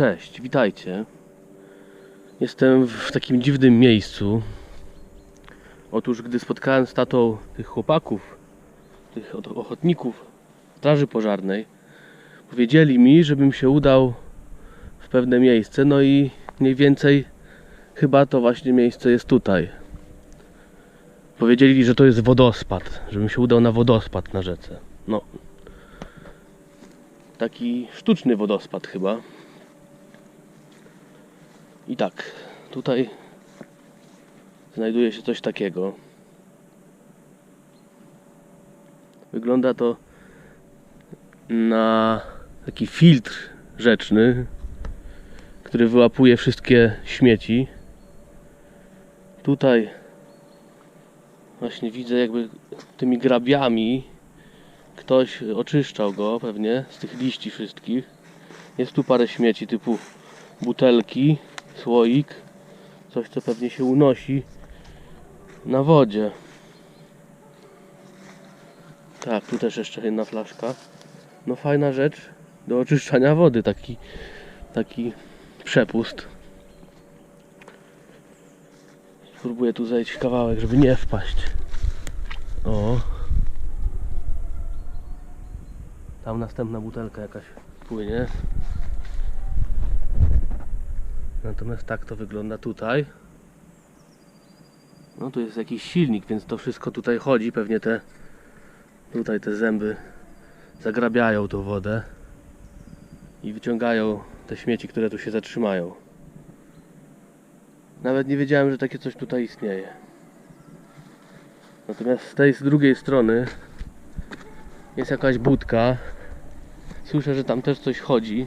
Cześć, witajcie. Jestem w takim dziwnym miejscu. Otóż, gdy spotkałem z tatą tych chłopaków, tych och- ochotników Straży Pożarnej, powiedzieli mi, żebym się udał w pewne miejsce, no i mniej więcej chyba to właśnie miejsce jest tutaj. Powiedzieli, że to jest wodospad, żebym się udał na wodospad na rzece. No. Taki sztuczny wodospad chyba. I tak, tutaj znajduje się coś takiego. Wygląda to na taki filtr rzeczny, który wyłapuje wszystkie śmieci. Tutaj właśnie widzę jakby tymi grabiami ktoś oczyszczał go pewnie z tych liści wszystkich. Jest tu parę śmieci typu butelki, słoik, coś co pewnie się unosi na wodzie. Tak, tu też jeszcze jedna flaszka. No fajna rzecz do oczyszczania wody, taki, taki przepust. Spróbuję tu zejść kawałek, żeby nie wpaść. O. Tam następna butelka jakaś płynie. Natomiast tak to wygląda tutaj. No tu jest jakiś silnik, więc to wszystko tutaj chodzi. Pewnie te tutaj te zęby zagrabiają tą wodę i wyciągają te śmieci, które tu się zatrzymają. Nawet nie wiedziałem, że takie coś tutaj istnieje. Natomiast z tej z drugiej strony jest jakaś budka. Słyszę, że tam też coś chodzi.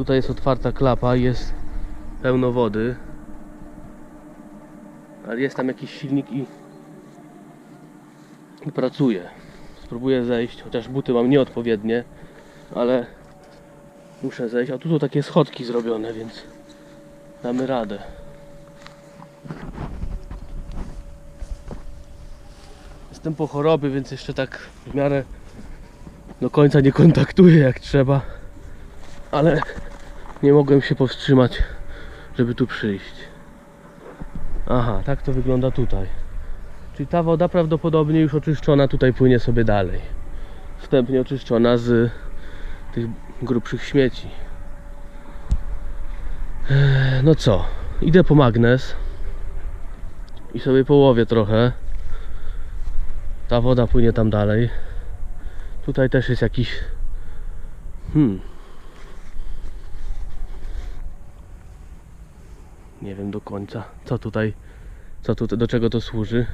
Tutaj jest otwarta klapa, jest pełno wody. Ale jest tam jakiś silnik i, i pracuje. Spróbuję zejść, chociaż buty mam nieodpowiednie, ale muszę zejść. A tu są takie schodki zrobione, więc damy radę. Jestem po chorobie, więc jeszcze tak w miarę do końca nie kontaktuję jak trzeba. Ale nie mogłem się powstrzymać, żeby tu przyjść. Aha, tak to wygląda tutaj. Czyli ta woda prawdopodobnie już oczyszczona tutaj płynie sobie dalej. Wstępnie oczyszczona z tych grubszych śmieci. No co, idę po magnes i sobie połowię trochę. Ta woda płynie tam dalej. Tutaj też jest jakiś. Hmm. Nie wiem do końca, co tutaj, co tutaj, do czego to służy.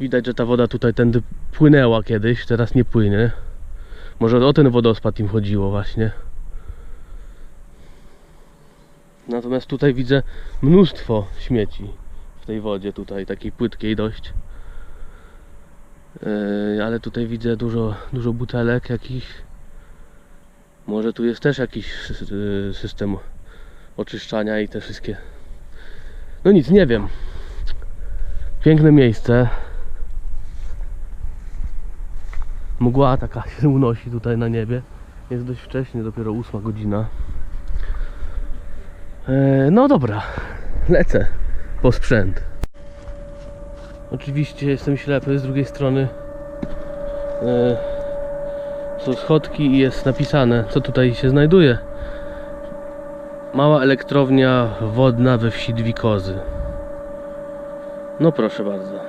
Widać, że ta woda tutaj tędy płynęła kiedyś, teraz nie płynie. Może o ten wodospad im chodziło właśnie. Natomiast tutaj widzę mnóstwo śmieci w tej wodzie, tutaj takiej płytkiej dość. Yy, ale tutaj widzę dużo, dużo butelek jakichś. Może tu jest też jakiś sys- system oczyszczania i te wszystkie. No nic, nie wiem. Piękne miejsce. Mgła taka się unosi tutaj na niebie. Jest dość wcześnie, dopiero ósma godzina. E, no dobra, lecę po sprzęt. Oczywiście jestem ślepy, z drugiej strony e, są schodki i jest napisane, co tutaj się znajduje. Mała elektrownia wodna we wsi Dwikozy. No proszę bardzo.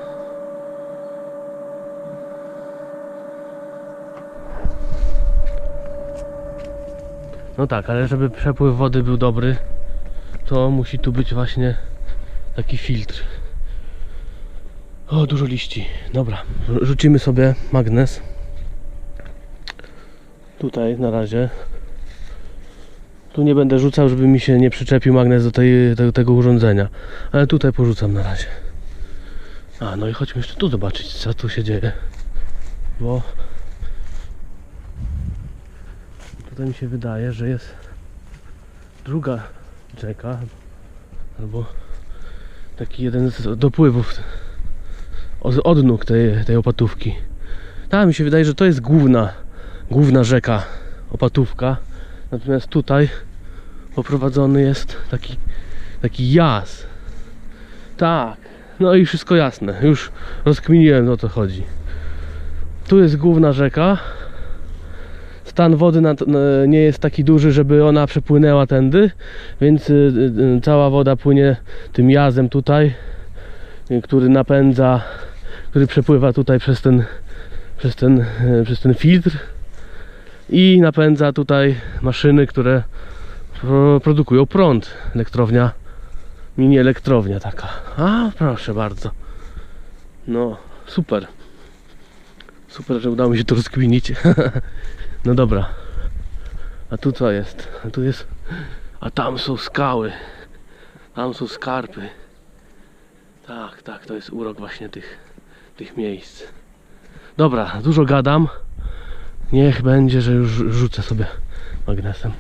No tak, ale żeby przepływ wody był dobry, to musi tu być właśnie taki filtr. O, dużo liści. Dobra, rzucimy sobie magnes. Tutaj na razie. Tu nie będę rzucał, żeby mi się nie przyczepił magnes do tej, tego, urządzenia. Ale tutaj porzucam na razie. A, no i chodźmy jeszcze tu zobaczyć, co tu się dzieje. Bo tutaj mi się wydaje, że jest druga rzeka. Albo taki jeden z dopływów od, odnóg tej, tej opatówki. Tak, mi się wydaje, że to jest główna, główna rzeka opatówka. Natomiast tutaj poprowadzony jest taki, taki jaz. Tak, no i wszystko jasne. Już rozkminiłem o co chodzi. Tu jest główna rzeka. Stan wody nie jest taki duży, żeby ona przepłynęła tędy, więc y, y, cała woda płynie tym jazem tutaj, y, który napędza, który przepływa tutaj przez ten, przez ten, y, przez ten filtr i napędza tutaj maszyny, które produkują prąd. Elektrownia, mini elektrownia taka. A, proszę bardzo. No, super. Super, że udało mi się to rozkminić. no dobra. A tu co jest? A tu jest... A tam są skały. Tam są skarpy. Tak, tak, to jest urok właśnie tych, tych miejsc. Dobra, dużo gadam. Niech będzie, że już rzucę sobie magnesem.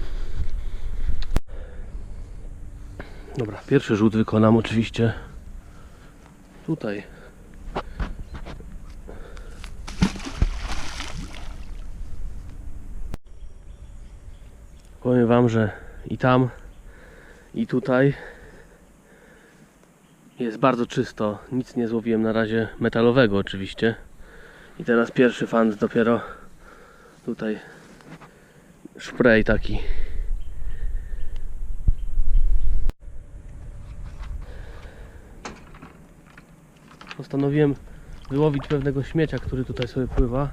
Dobra, pierwszy rzut wykonam oczywiście tutaj. Powiem Wam, że i tam, i tutaj jest bardzo czysto. Nic nie złowiłem na razie metalowego oczywiście. I teraz pierwszy fan dopiero tutaj spray taki. Postanowiłem wyłowić pewnego śmiecia, który tutaj sobie pływa.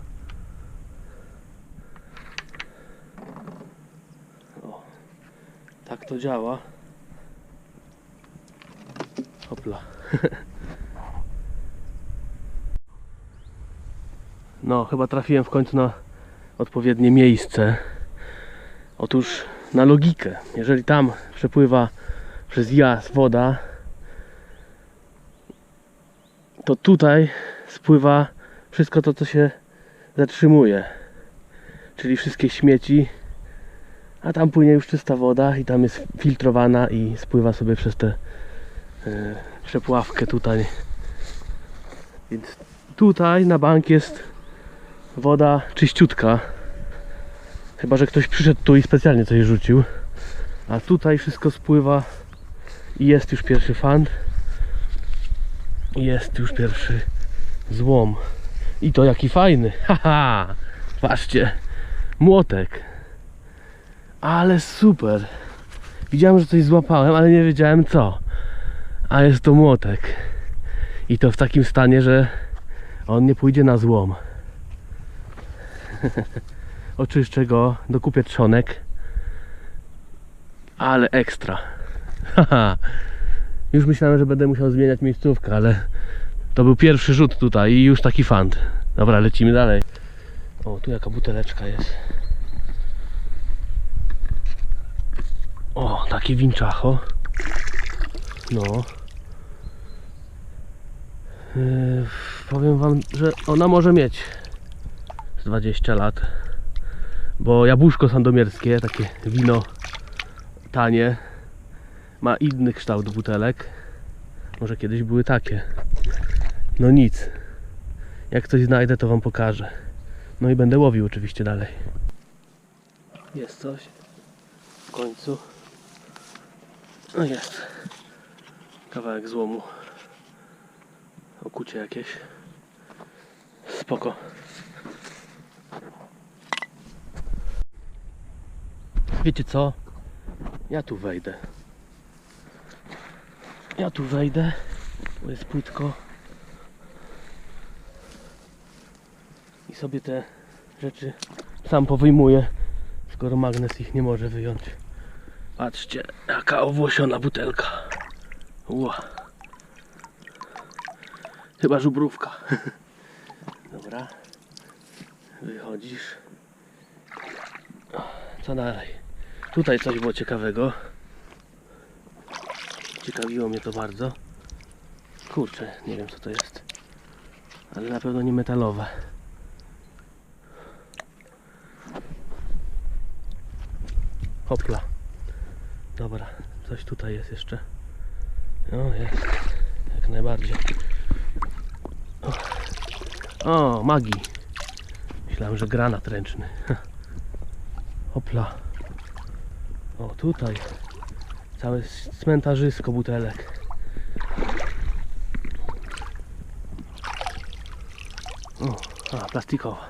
O, tak to działa. Hopla. No, chyba trafiłem w końcu na odpowiednie miejsce. Otóż na logikę. Jeżeli tam przepływa przez jas woda, to tutaj spływa wszystko to, co się zatrzymuje. Czyli wszystkie śmieci, a tam płynie już czysta woda i tam jest filtrowana i spływa sobie przez tę e, przepławkę tutaj. Więc tutaj na bank jest woda czyściutka. Chyba, że ktoś przyszedł tu i specjalnie coś rzucił. A tutaj wszystko spływa i jest już pierwszy fan. Jest już pierwszy złom. I to jaki fajny. Haha! Patrzcie. Młotek. Ale super. Widziałem, że coś złapałem, ale nie wiedziałem co. A jest to młotek. I to w takim stanie, że on nie pójdzie na złom. Oczyszczę go, dokupię trzonek. Ale ekstra. Haha. Już myślałem, że będę musiał zmieniać miejscówkę, ale to był pierwszy rzut tutaj i już taki fant. Dobra, lecimy dalej. O, tu jaka buteleczka jest. O, taki winczacho. No. Yy, powiem wam, że ona może mieć z 20 lat. Bo jabłuszko sandomierskie, takie wino tanie, ma inny kształt butelek. Może kiedyś były takie. No nic. Jak coś znajdę, to Wam pokażę. No i będę łowił oczywiście dalej. Jest coś. W końcu. No jest. Kawałek złomu. Okucie jakieś. Spoko. Wiecie co? Ja tu wejdę. Ja tu wejdę, bo jest płytko. I sobie te rzeczy sam powyjmuję, skoro magnes ich nie może wyjąć. Patrzcie, jaka owłosiona butelka. Ła. Chyba żubrówka. Dobra. Wychodzisz. Co dalej? Tutaj coś było ciekawego. Ciekawiło mnie to bardzo. Kurczę, nie wiem co to jest. Ale na pewno nie metalowe. Hopla. Dobra, coś tutaj jest jeszcze. No jest. Jak najbardziej. O, o magii. Myślałem, że granat ręczny. Hopla. O, tutaj. Całe cmentarzysko butelek. O, a, plastikowa.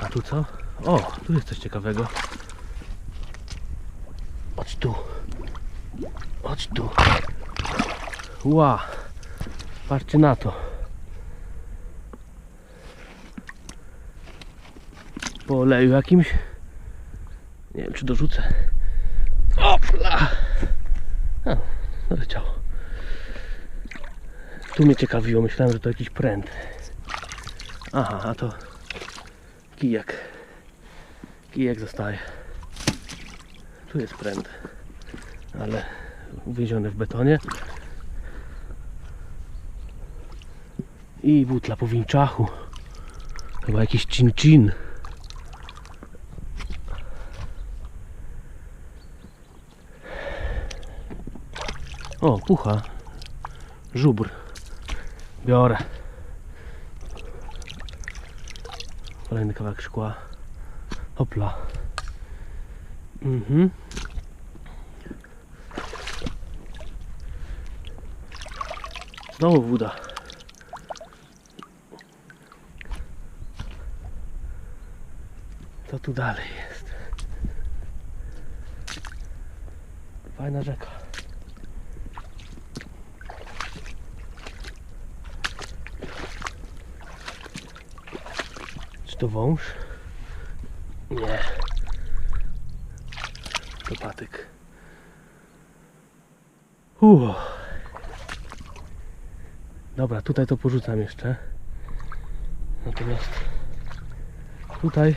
A tu co? O, tu jest coś ciekawego. Chodź tu. Chodź tu. Ła. Patrzcie na to. Po oleju jakimś. Nie wiem czy dorzucę. Opla! A. Tu mnie ciekawiło, myślałem, że to jakiś pręt. Aha, a to kijek. Kijek zostaje. Tu jest pręt, ale uwięziony w betonie. I butla po winczachu. Chyba jakiś cin-cin. O, pucha. Żubr. Biorę. Kolejny kawałek szkła. Hopla. Mhm. Znowu woda. Co tu dalej jest? Fajna rzeka. To wąż? Nie. To patyk. Uuu. Dobra, tutaj to porzucam jeszcze. Natomiast tutaj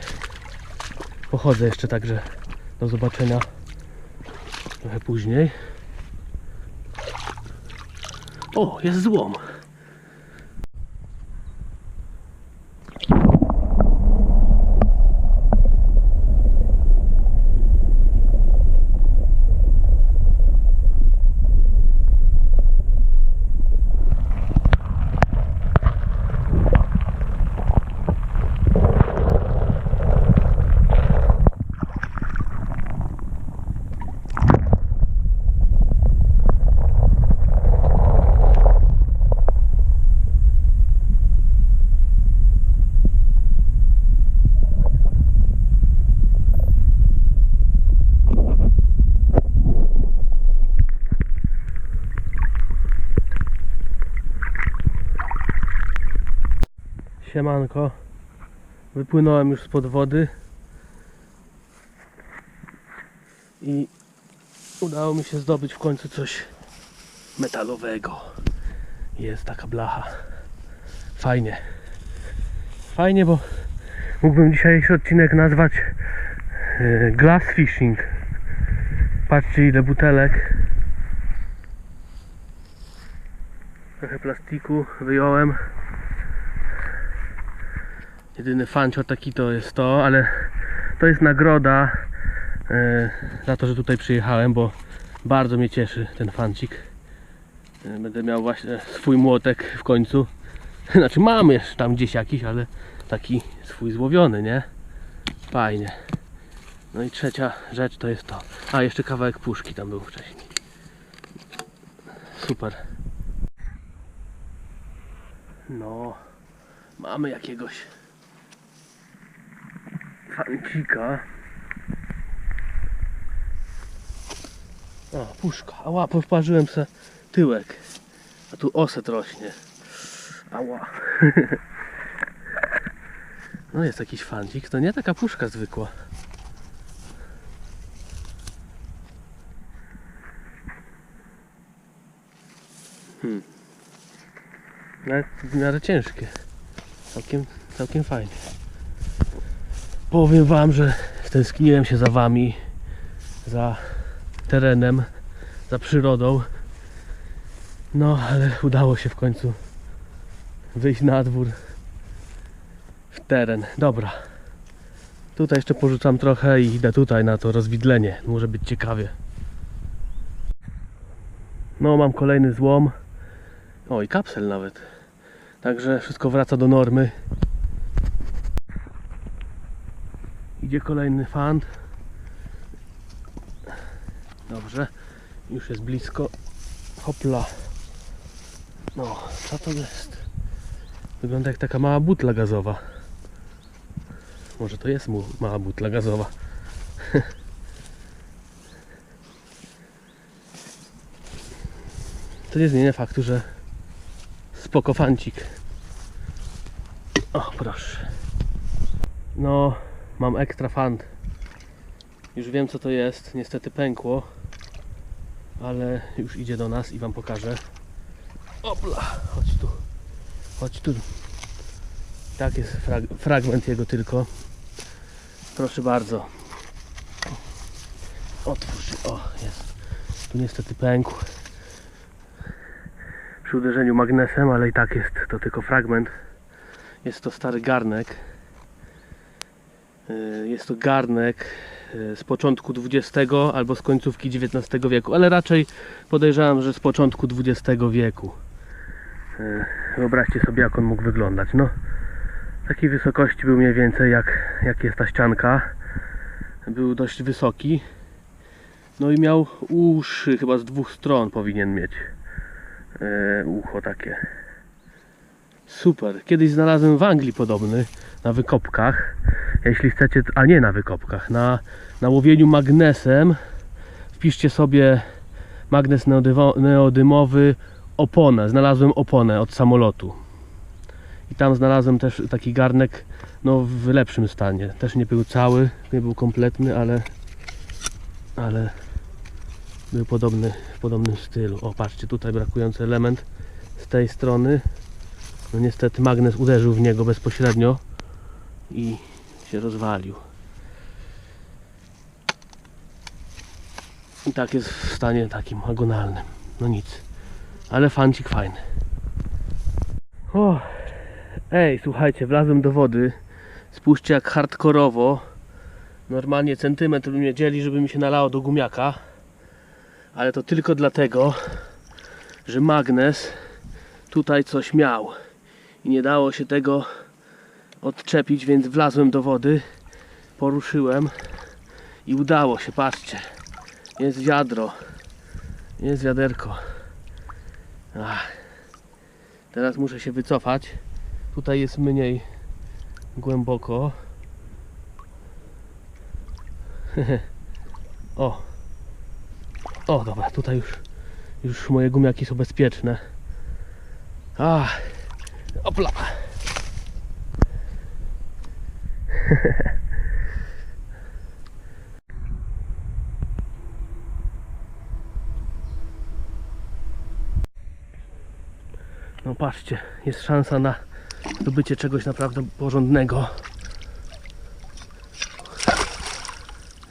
pochodzę jeszcze także do zobaczenia trochę później. O, jest złom. Siemanko. Wypłynąłem już spod wody. I udało mi się zdobyć w końcu coś metalowego. Jest taka blacha. Fajnie. Fajnie, bo mógłbym dzisiejszy odcinek nazwać e, glass fishing. Patrzcie ile butelek. Trochę plastiku wyjąłem. Jedyny fancior taki to jest to, ale to jest nagroda e, za to, że tutaj przyjechałem, bo bardzo mnie cieszy ten fancik. E, będę miał właśnie swój młotek w końcu. Znaczy mam jeszcze tam gdzieś jakiś, ale taki swój złowiony, nie? Fajnie. No i trzecia rzecz to jest to. A, jeszcze kawałek puszki tam był wcześniej. Super. No, mamy jakiegoś fancika. O, puszka. Ała, poparzyłem se tyłek. A tu oset rośnie. Ała. No jest jakiś fancik. To nie taka puszka zwykła. Hmm. Nawet w miarę ciężkie. Całkiem, całkiem fajnie. Powiem Wam, że stęskniłem się za Wami, za terenem, za przyrodą. No, ale udało się w końcu wyjść na dwór w teren. Dobra. Tutaj jeszcze porzucam trochę i idę tutaj na to rozwidlenie. Może być ciekawie. No, mam kolejny złom. O, i kapsel nawet. Także wszystko wraca do normy. Idzie kolejny fant. Dobrze. Już jest blisko. Hopla. No, co to jest? Wygląda jak taka mała butla gazowa. Może to jest mu mała butla gazowa. To nie zmienia faktu, że spoko fancik. O, proszę. No, mam ekstra fant. Już wiem co to jest. Niestety pękło. Ale już idzie do nas i wam pokażę. Opla, chodź tu. Chodź tu. Tak jest frag fragment jego tylko. Proszę bardzo. Otwórz. O, jest. Tu niestety pękł. Przy uderzeniu magnesem, ale i tak jest to tylko fragment. Jest to stary garnek. Yy, Jest to garnek yy, z początku XX albo z końcówki XIX wieku, ale raczej podejrzewam, że z początku XX wieku. Yy, Wyobraźcie sobie, jak on mógł wyglądać. No, takiej wysokości był mniej więcej jak, jak jest ta ścianka. Był dość wysoki. No i miał uszy, chyba z dwóch stron powinien mieć. Ucho takie. Super. Kiedyś znalazłem w Anglii podobny na wykopkach. Jeśli chcecie, a nie na wykopkach, na, na łowieniu magnesem, wpiszcie sobie magnes neodymowy oponę. Znalazłem oponę od samolotu. I tam znalazłem też taki garnek no, w lepszym stanie. Też nie był cały, nie był kompletny, ale ale był podobny, w podobnym stylu. O, patrzcie, tutaj brakujący element z tej strony. No niestety magnes uderzył w niego bezpośrednio i się rozwalił. I tak jest w stanie takim agonalnym. No nic. Ale fancik fajny. O, ej, słuchajcie, wlazłem do wody. Spójrzcie jak hardkorowo. Normalnie centymetr mnie dzieli, żeby mi się nalało do gumiaka. Ale to tylko dlatego, że magnes tutaj coś miał i nie dało się tego odczepić, więc wlazłem do wody, poruszyłem i udało się, patrzcie. Jest wiadro, jest wiaderko. Ach. Teraz muszę się wycofać. Tutaj jest mniej głęboko. o. O, dobra, tutaj już, już moje gumiaki są bezpieczne. Ach. Opla. No patrzcie, jest szansa na zdobycie czegoś naprawdę porządnego.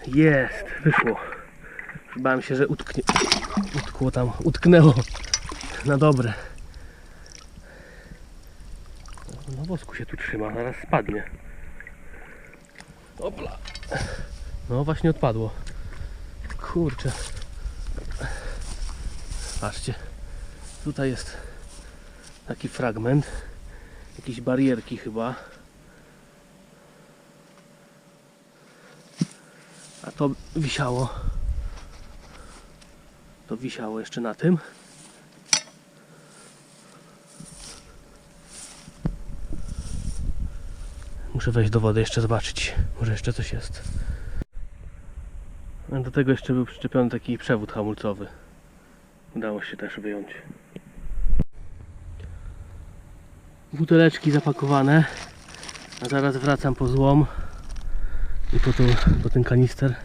Jest, wyszło. Bałem się, że utknie, utkło tam, utknęło na dobre. Na wosku się tu trzyma, zaraz spadnie. Opla. No właśnie odpadło. Kurczę. Patrzcie. Tutaj jest taki fragment. Jakieś barierki chyba. A to wisiało. To wisiało jeszcze na tym. Muszę wejść do wody jeszcze zobaczyć. Może jeszcze coś jest. A Do tego jeszcze był przyczepiony taki przewód hamulcowy. Udało się też wyjąć. Buteleczki zapakowane. A zaraz wracam po złom i po, to, po ten kanister.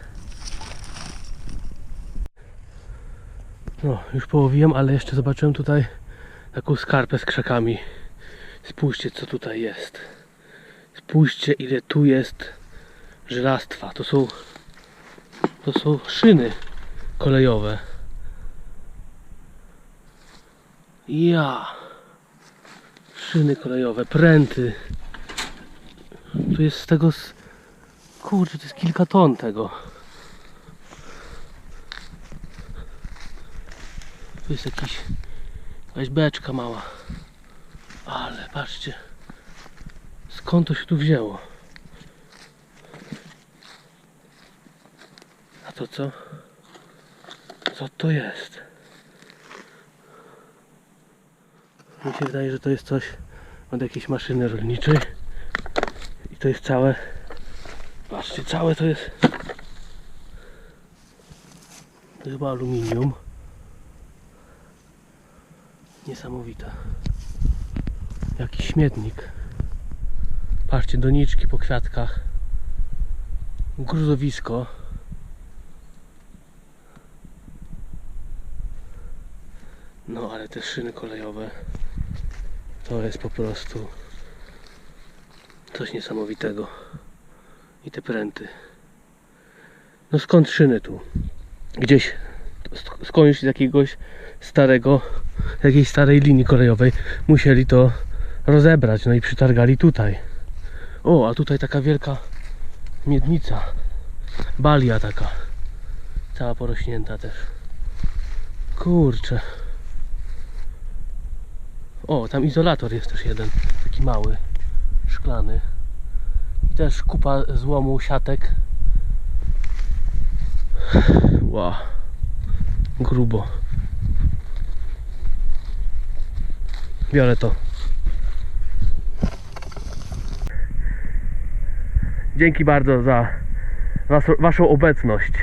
No, już połowiłem, ale jeszcze zobaczyłem tutaj taką skarpę z krzakami. Spójrzcie co tutaj jest. Spójrzcie ile tu jest żelastwa. To są to są szyny kolejowe. Ja. Szyny kolejowe, pręty. Tu jest z tego z... Kurczę, to jest kilka ton tego. Tu jest jakiś jakaś beczka mała. Ale patrzcie. Skąd to się tu wzięło? A to co? Co to jest? Mi się wydaje, że to jest coś od jakiejś maszyny rolniczej. I to jest całe. Patrzcie, całe to jest. To chyba aluminium. Niesamowite. Jakiś śmietnik. Patrzcie, doniczki po kwiatkach. Gruzowisko. No ale te szyny kolejowe to jest po prostu coś niesamowitego. I te pręty. No skąd szyny tu? Gdzieś sk- skądś z jakiegoś starego, jakiejś starej linii kolejowej musieli to rozebrać, no i przytargali tutaj. O, a tutaj taka wielka miednica. Balia taka. Cała porośnięta też. Kurczę. O, tam izolator jest też jeden. Taki mały. Szklany. I też kupa złomu, siatek. Wow. Grubo. Biorę to. Dzięki bardzo za was- Waszą obecność.